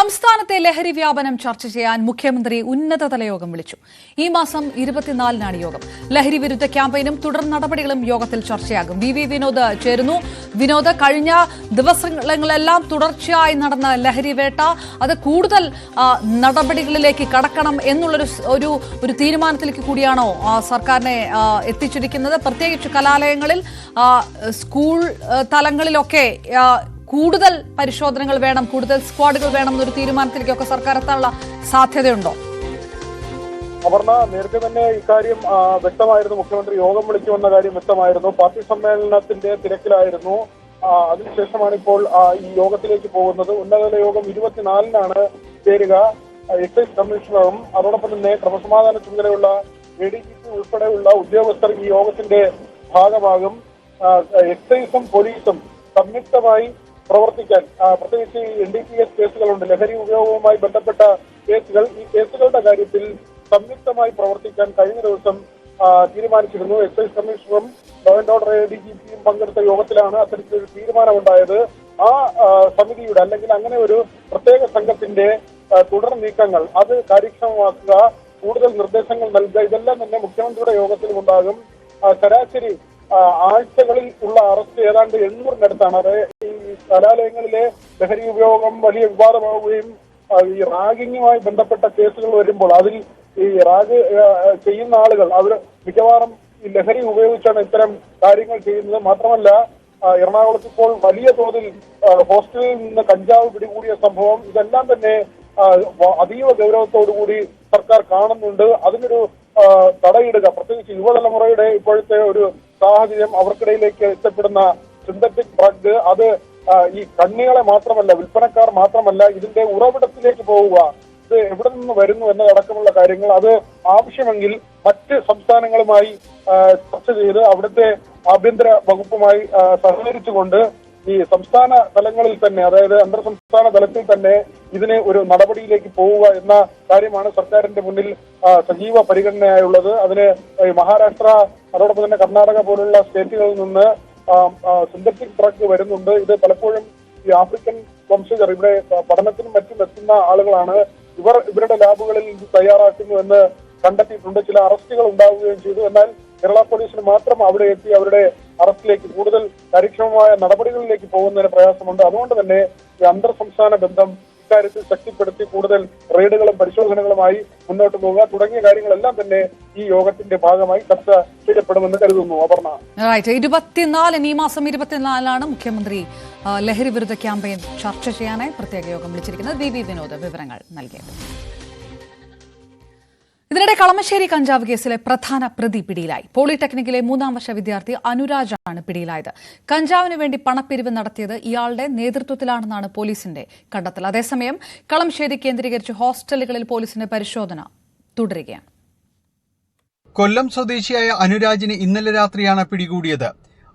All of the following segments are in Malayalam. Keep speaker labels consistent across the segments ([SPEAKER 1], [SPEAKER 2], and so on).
[SPEAKER 1] സംസ്ഥാനത്തെ ലഹരി വ്യാപനം ചർച്ച ചെയ്യാൻ മുഖ്യമന്ത്രി ഉന്നതതല യോഗം വിളിച്ചു. ഈ മാസം ഇരുപത്തിനാലിനാണ് യോഗം. ലഹരി വിരുദ്ധ ക്യാമ്പയിനും തുടർ നടപടികളും യോഗത്തിൽ ചർച്ചയാകും. വി വി വിനോദ് ചേരുന്നു. വിനോദ് കഴിഞ്ഞ ദിവസങ്ങളെല്ലാം തുടർച്ചയായി നടന്ന ലഹരി വേട്ട അത് കൂടുതൽ നടപടികളിലേക്ക് കടക്കണം എന്നുള്ളൊരു ഒരു ഒരു തീരുമാനത്തിലേക്ക് കൂടിയാണോ സർക്കാരിനെ എത്തിച്ചിരിക്കുന്നത്? പ്രത്യേകിച്ച് കലാലയങ്ങളിൽ സ്കൂൾ തലങ്ങളിലൊക്കെ കൂടുതൽ പരിശോധനകൾ വേണം കൂടുതൽ സ്ക്വാഡുകൾ വേണം എന്നൊരു തീരുമാനത്തിലേക്കൊക്കെ സർക്കാർ എത്താനുള്ള സാധ്യതയുണ്ടോ?
[SPEAKER 2] അപർണ നേരത്തെ തന്നെ ഇക്കാര്യം വ്യക്തമായിരുന്നു. മുഖ്യമന്ത്രി യോഗം വിളിച്ചു വന്ന കാര്യം വ്യക്തമായിരുന്നു. പാർട്ടി സമ്മേളനത്തിന്റെ തിരക്കിലായിരുന്നു. അതിനുശേഷമാണ് ഇപ്പോൾ ഈ യോഗത്തിലേക്ക് പോകുന്നത്. ഉന്നതതല യോഗം ഇരുപത്തിനാലിനാണ് ചേരുക. എക്സൈസ് കമ്മീഷണറും അതോടൊപ്പം തന്നെ ക്രമസമാധാന ചുമതലയുള്ള എ ഡി ജി പി ഉൾപ്പെടെയുള്ള ഉദ്യോഗസ്ഥർ ഈ യോഗത്തിന്റെ ഭാഗമാകും. എക്സൈസും പോലീസും സംയുക്തമായി പ്രവർത്തിക്കാൻ പ്രത്യേകിച്ച് എൻ ഡി പി എസ് കേസുകളുണ്ട്. ലഹരി ഉപയോഗവുമായി ബന്ധപ്പെട്ട കേസുകൾ. ഈ കേസുകളുടെ കാര്യത്തിൽ സംയുക്തമായി പ്രവർത്തിക്കാൻ കഴിഞ്ഞ ദിവസം തീരുമാനിച്ചിരുന്നു. Excise കമ്മീഷണറും and order A D G പിയും പങ്കെടുത്ത യോഗത്തിലാണ് അത്തരത്തിലൊരു തീരുമാനമുണ്ടായത്. ആ സമിതിയുടെ അല്ലെങ്കിൽ അങ്ങനെ ഒരു പ്രത്യേക സംഘത്തിന്റെ തുടർ നീക്കങ്ങൾ അത് കാര്യക്ഷമമാക്കുക കൂടുതൽ നിർദ്ദേശങ്ങൾ നൽകുക ഇതെല്ലാം തന്നെ മുഖ്യമന്ത്രിയുടെ യോഗത്തിലും ഉണ്ടാകും. ശരാശരി ആഴ്ചകളിൽ ഉള്ള അറസ്റ്റ് ഏതാണ്ട് എണ്ണൂറിനടുത്താണ്. അത് കലാലയങ്ങളിലെ ലഹരി ഉപയോഗം വലിയ വിവാദമാവുകയും ഈ റാഗിങ്ങുമായി ബന്ധപ്പെട്ട കേസുകൾ വരുമ്പോൾ അതിൽ ഈ റാഗ് ചെയ്യുന്ന ആളുകൾ അവർ മിക്കവാറും ഈ ലഹരി ഉപയോഗിച്ചാണ് ഇത്തരം കാര്യങ്ങൾ ചെയ്യുന്നത്. മാത്രമല്ല എറണാകുളത്ത് ഇപ്പോൾ വലിയ തോതിൽ ഹോസ്റ്റലിൽ നിന്ന് കഞ്ചാവ് പിടികൂടിയ സംഭവം ഇതെല്ലാം തന്നെ അതീവ ഗൗരവത്തോടുകൂടി സർക്കാർ കാണുന്നുണ്ട്. അതിനൊരു തടയിടുക പ്രത്യേകിച്ച് യുവതലമുറയുടെ ഇപ്പോഴത്തെ ഒരു സാഹചര്യം അവർക്കിടയിലേക്ക് എത്തപ്പെടുന്ന സിന്തറ്റിക് ഡ്രഗ് അത് ഈ കണ്ണികളെ മാത്രമല്ല വിൽപ്പനക്കാർ മാത്രമല്ല ഇതിന്റെ ഉറവിടത്തിലേക്ക് പോവുക. ഇത് എവിടെ നിന്ന് വരുന്നു എന്നതടക്കമുള്ള കാര്യങ്ങൾ അത് ആവശ്യമെങ്കിൽ മറ്റ് സംസ്ഥാനങ്ങളുമായി ചർച്ച ചെയ്ത് അവിടുത്തെ ആഭ്യന്തര വകുപ്പുമായി സഹകരിച്ചുകൊണ്ട് ഈ സംസ്ഥാന തലങ്ങളിൽ തന്നെ അതായത് അന്തർ സംസ്ഥാന തലത്തിൽ തന്നെ ഇതിന് ഒരു നടപടിയിലേക്ക് പോവുക എന്ന കാര്യമാണ് സർക്കാരിന്റെ മുന്നിൽ സജീവ പരിഗണനയായുള്ളത്. അതിന് മഹാരാഷ്ട്ര അതോടൊപ്പം തന്നെ കർണാടക പോലുള്ള സ്റ്റേറ്റുകളിൽ നിന്ന് സിന്തറ്റിക് ഡ്രഗ് വരുന്നുണ്ട്. ഇത് പലപ്പോഴും ഈ ആഫ്രിക്കൻ വംശജർ ഇവിടെ പഠനത്തിനും മറ്റും എത്തുന്ന ആളുകളാണ്. ഇവർ ഇവരുടെ ലാബുകളിൽ ഇത് തയ്യാറാക്കുന്നു എന്ന് കണ്ടെത്തിയിട്ടുണ്ട്. ചില അറസ്റ്റുകൾ ഉണ്ടാവുകയും ചെയ്തു. എന്നാൽ കേരള പോലീസിന് മാത്രം അവിടെ എത്തി അവരുടെ അറസ്റ്റിലേക്ക് കൂടുതൽ കാര്യക്ഷമമായ നടപടികളിലേക്ക് പോകുന്നതിന് പ്രയാസമുണ്ട്. അതുകൊണ്ട് തന്നെ ഈ അന്തർ സംസ്ഥാന ബന്ധം ഇക്കാര്യത്തിൽ ശക്തിപ്പെടുത്തി കൂടുതൽ റെയ്ഡുകളും പരിശോധനകളുമായി മുന്നോട്ട് പോവുക. തുടങ്ങിയ കാര്യങ്ങളെല്ലാം തന്നെ ഈ യോഗത്തിന്റെ ഭാഗമായി ചർച്ച ചെയ്യപ്പെടുമെന്ന് കരുതുന്നു അപർണ.
[SPEAKER 1] റൈറ്റ് ഇരുപത്തിനാലിന് ഈ മാസം ഇരുപത്തിനാലിനാണ് മുഖ്യമന്ത്രി ലഹരി വിരുദ്ധ ക്യാമ്പയിൻ ചർച്ച ചെയ്യാനായി പ്രത്യേക യോഗം വിളിച്ചിരിക്കുന്നത്. വി വി വിനോദ് വിവരങ്ങൾ നൽകിയത്. ഇതിനിടെ കളമശ്ശേരി കഞ്ചാവ് കേസിലെ പ്രധാന പ്രതി പിടിയിലായി. പോളിടെക്നിക്കിലെ മൂന്നാം വർഷ വിദ്യാർത്ഥി അനുരാജാണ് പിടിയിലായത്. കഞ്ചാവിന് വേണ്ടി പണപ്പിരിവ് നടത്തിയത് ഇയാളുടെ നേതൃത്വത്തിലാണെന്നാണ് പോലീസിന്റെ കണ്ടെത്തൽ. അതേസമയം കളമശ്ശേരി കേന്ദ്രീകരിച്ച് ഹോസ്റ്റലുകളിൽ പോലീസിന്റെ പരിശോധന തുടരുകയാണ്.
[SPEAKER 3] കൊല്ലം സ്വദേശിയായ അനുരാജിന് ഇന്നലെ രാത്രിയാണ് പിടികൂടിയത്.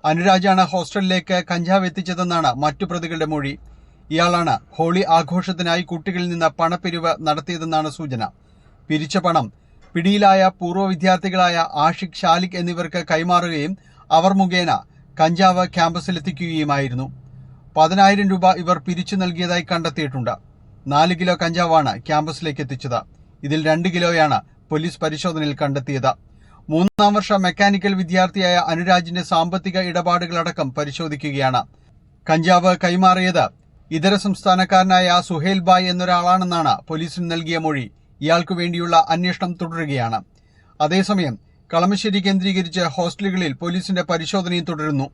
[SPEAKER 3] അനുരാജാണ് ഹോസ്റ്റലിലേക്ക് കഞ്ചാവ് എത്തിച്ചതെന്നാണ് മറ്റു പ്രതികളുടെ മൊഴി. ഇയാളാണ് ഹോളി ആഘോഷത്തിനായി കുട്ടികളിൽ നിന്ന് പണപ്പിരിവ് നടത്തിയതെന്നാണ് സൂചന. പിരിച്ച പണം പിടിയിലായ പൂർവ വിദ്യാർത്ഥികളായ ആഷിഖ് ഷാലിഖ് എന്നിവർക്ക് കൈമാറുകയും അവർ മുഖേന കഞ്ചാവ് ക്യാമ്പസിലെത്തിക്കുകയുമായിരുന്നു. പതിനായിരം രൂപ ഇവർ പിരിച്ചു നൽകിയതായി കണ്ടെത്തിയിട്ടുണ്ട്. നാല് കിലോ കഞ്ചാവാണ് ക്യാമ്പസിലേക്ക് എത്തിച്ചത്. ഇതിൽ രണ്ട് കിലോയാണ് പോലീസ് പരിശോധനയിൽ കണ്ടെത്തിയത്. മൂന്നാം വർഷ മെക്കാനിക്കൽ വിദ്യാർത്ഥിയായ അനുരാജിന്റെ സാമ്പത്തിക ഇടപാടുകളടക്കം പരിശോധിക്കുകയാണ്. കഞ്ചാവ് കൈമാറിയത് ഇതര സംസ്ഥാനക്കാരനായ സുഹേൽ ബായ് എന്നൊരാളാണെന്നാണ് പോലീസിന് നൽകിയ മൊഴി. ഇയാൾക്കു വേണ്ടിയുള്ള അന്വേഷണം തുടരുകയാണ്. അതേസമയം കളമശ്ശേരി കേന്ദ്രീകരിച്ച് ഹോസ്റ്റലുകളിൽ പോലീസിന്റെ പരിശോധനയും തുടരുന്നു.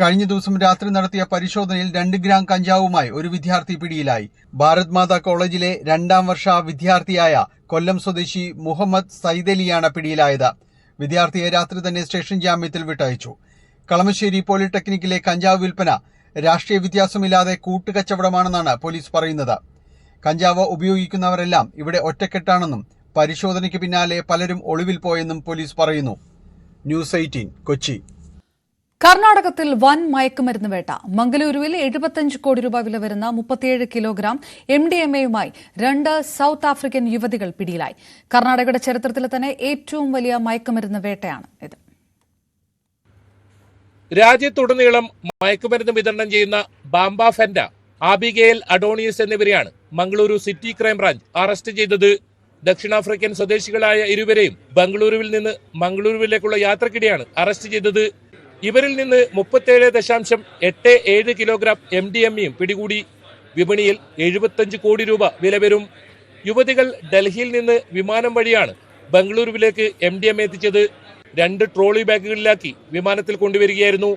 [SPEAKER 3] കഴിഞ്ഞ ദിവസം രാത്രി നടത്തിയ പരിശോധനയിൽ രണ്ട് ഗ്രാം കഞ്ചാവുമായി ഒരു വിദ്യാർത്ഥി പിടിയിലായി. ഭാരത് മാതാ കോളേജിലെ രണ്ടാം വർഷ വിദ്യാർത്ഥിയായ കൊല്ലം സ്വദേശി മുഹമ്മദ് സൈദലിയാണ് പിടിയിലായത്. വിദ്യാർത്ഥിയെ രാത്രി തന്നെ സ്റ്റേഷൻ ജാമ്യത്തിൽ വിട്ടയച്ചു. കളമശ്ശേരി പോളിടെക്നിക്കിലെ കഞ്ചാവ് വിൽപ്പന രാഷ്ട്രീയ വ്യത്യാസമില്ലാതെ കൂട്ടുകച്ചവടമാണെന്നാണ് പോലീസ് പറയുന്നത്. കഞ്ചാവ് ഉപയോഗിക്കുന്നവരെല്ലാം ഇവിടെ ഒറ്റക്കെട്ടാണെന്നും പരിശോധനയ്ക്ക് പിന്നാലെ പലരും ഒളിവിൽ പോയെന്നും പോലീസ് പറയുന്നു. News eighteen Kochi.
[SPEAKER 1] കർണാടകത്തിൽ വൻ മയക്കുമരുന്ന് വേട്ട. മംഗലൂരുവിൽ എഴുപത്തഞ്ച് കോടി രൂപ വില വരുന്ന മുപ്പത്തിയേഴ് കിലോഗ്രാം എം ഡി എം എയുമായി രണ്ട് സൌത്ത് ആഫ്രിക്കൻ യുവതികൾ പിടിയിലായി. കർണാടകയുടെ ചരിത്രത്തിലെ തന്നെ ഏറ്റവും വലിയ മയക്കുമരുന്ന് വേട്ടയാണ് ഇത്.
[SPEAKER 4] രാജ്യത്തുടനീളം മയക്കുമരുന്ന് വിതരണം ചെയ്യുന്ന ബാംബ ഫെൻഡ ആബിഗേൽ അഡോണിയസ് എന്നിവരെയാണ് മംഗളൂരു സിറ്റി ക്രൈംബ്രാഞ്ച് അറസ്റ്റ് ചെയ്തത്. ദക്ഷിണാഫ്രിക്കൻ സ്വദേശികളായ ഇരുവരെയും ബംഗളൂരുവിൽ നിന്ന് മംഗളൂരുവിലേക്കുള്ള യാത്രക്കിടെയാണ് അറസ്റ്റ് ചെയ്തത്. ഇവരിൽ നിന്ന് മുപ്പത്തേഴ് ദശാംശം എട്ട് ഏഴ് കിലോഗ്രാം എം ഡി എം ഇയും പിടികൂടി. വിപണിയിൽ എഴുപത്തഞ്ച് കോടി രൂപ വില വരും. യുവതികൾ ഡൽഹിയിൽ നിന്ന് വിമാനം വഴിയാണ് ബംഗളൂരുവിലേക്ക് എം ഡി എം എത്തിച്ചത്. രണ്ട് ട്രോളി ബാഗുകളിലാക്കി വിമാനത്തിൽ കൊണ്ടുവരികയായിരുന്നു.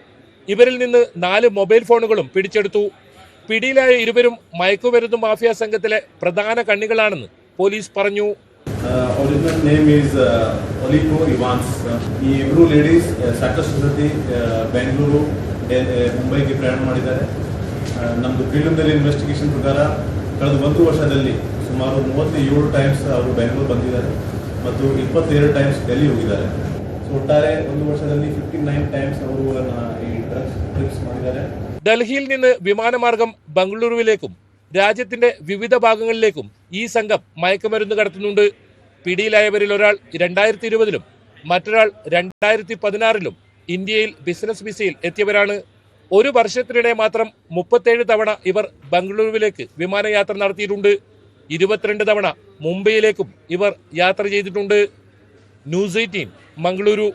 [SPEAKER 4] ഇവരിൽ നിന്ന് നാല് മൊബൈൽ ഫോണുകളും പിടിച്ചെടുത്തു. പിടിയിലായ ഇരുവരും മയക്കുമരുന്ന് മാഫിയ സംഘത്തിലെ പ്രധാന കണ്ണികളാണെന്ന് പോലീസ് പറഞ്ഞു
[SPEAKER 5] original name is Olipo Evans ಈ ಇಬ್ಬರು ಲೇಡೀಸ್ ಸಾಕಷ್ಟು ಸತಿ ಬೆಂಗಳೂರು ಮುಂಬೈಗೆ ಪ್ರಯಾಣ ಮಾಡಿದ್ದಾರೆ ನಮ್ಮದು ಪ್ರಿಲಿಮಿನರಿ ಇನ್ವೆಸ್ಟಿಗೇಷನ್ ಪ್ರಕಾರ ಕಳೆದ ಒಂದು ವರ್ಷದಲ್ಲಿ ಸುಮಾರು ಮೂವತ್ತೇಳು ಟೈಮ್ಸ್ ಅವರು ಬೆಂಗಳೂರು ಬಂದಿದ್ದಾರೆ ಮತ್ತು ಇಪ್ಪತ್ತೇಳು ಟೈಮ್ಸ್ ಡೆಲ್ಲಿ ಹೋಗಿದ್ದಾರೆ ಸೊ ಒಟ್ಟಾರೆ ಒಂದು ವರ್ಷದಲ್ಲಿ ಫಿಫ್ಟಿ ನೈನ್ ಟೈಮ್ಸ್ ಅವರು ಈ ಡ್ರಗ್ಸ್ ಟ್ರಿಪ್ಸ್ ಮಾಡಿದ್ದಾರೆ
[SPEAKER 4] ഡൽഹിയിൽ നിന്ന് വിമാനമാർഗം ബംഗളൂരുവിലേക്കും രാജ്യത്തിന്റെ വിവിധ ഭാഗങ്ങളിലേക്കും ഈ സംഘം മയക്കുമരുന്ന് കടത്തുന്നുണ്ട്. പിടിയിലായവരിൽ ഒരാൾ രണ്ടായിരത്തി ഇരുപതിലും മറ്റൊരാൾ രണ്ടായിരത്തി പതിനാറിലും ഇന്ത്യയിൽ ബിസിനസ് വിസയിൽ എത്തിയവരാണ്. ഒരു വർഷത്തിനിടെ മാത്രം മുപ്പത്തേഴ് തവണ ഇവർ ബംഗളൂരുവിലേക്ക് വിമാനയാത്ര നടത്തിയിട്ടുണ്ട്. ഇരുപത്തിരണ്ട് തവണ മുംബൈയിലേക്കും ഇവർ യാത്ര ചെയ്തിട്ടുണ്ട്. News eighteen Mangaluru.